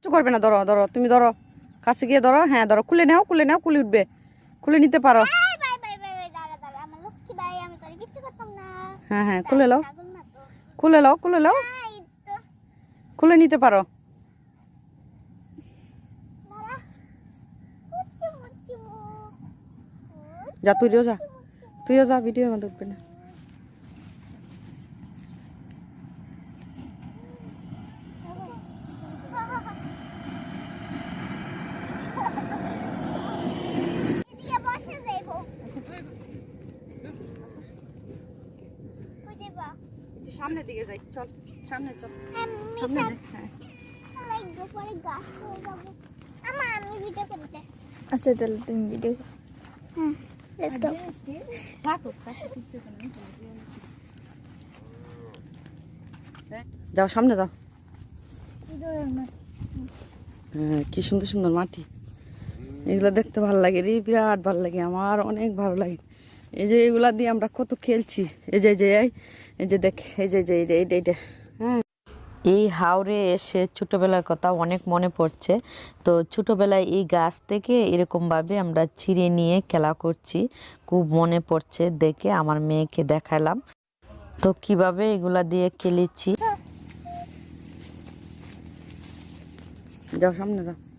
কিছু করবে না ধরো ধরো তুমি ধরো কাছে গিয়ে ধরো হ্যাঁ ধরো খুলে নাও খুলে নাও খুলে উঠবে খুলে নিতে পারো। হ্যাঁ হ্যাঁ খুলে তো। খুলে নাও খুলে নাও। খুলে নিতে পারো। যা তুইও যা। তুইও যা ভিডিও মধ্যে উঠবে না। একটু সামনের দিকে যাই চল সামনে চল। সামনে হ্যাঁ। লাগবে পরে গাছ হয়ে যাব। আমার আমি ভিডিও করতে আচ্ছা তাহলে তুমি ভিডিও হ্যাঁ লেটস গো যাও সামনে যাও। হ্যাঁ কি সুন্দর সুন্দর মাটি। এগুলো দেখতে ভালো লাগে রে বিরাট ভালো লাগে আমার অনেক ভালো লাগে। এই যে এগুলা দিয়ে আমরা কত খেলছি। এই যে এই যে এই, যে দেখ এই যে যে এই যে এইটা এইটা হ্যাঁ এই হাওড়ে এসে ছোটবেলার কথা অনেক মনে পড়ছে। তো ছোটবেলায় এই গাছ থেকে এরকমভাবে আমরা ছিঁড়ে নিয়ে খেলা করছি। খুব মনে পড়ছে দেখে আমার মেয়েকে দেখালাম। তো কীভাবে এগুলা দিয়ে খেলেছি? যাও সামনে যাও।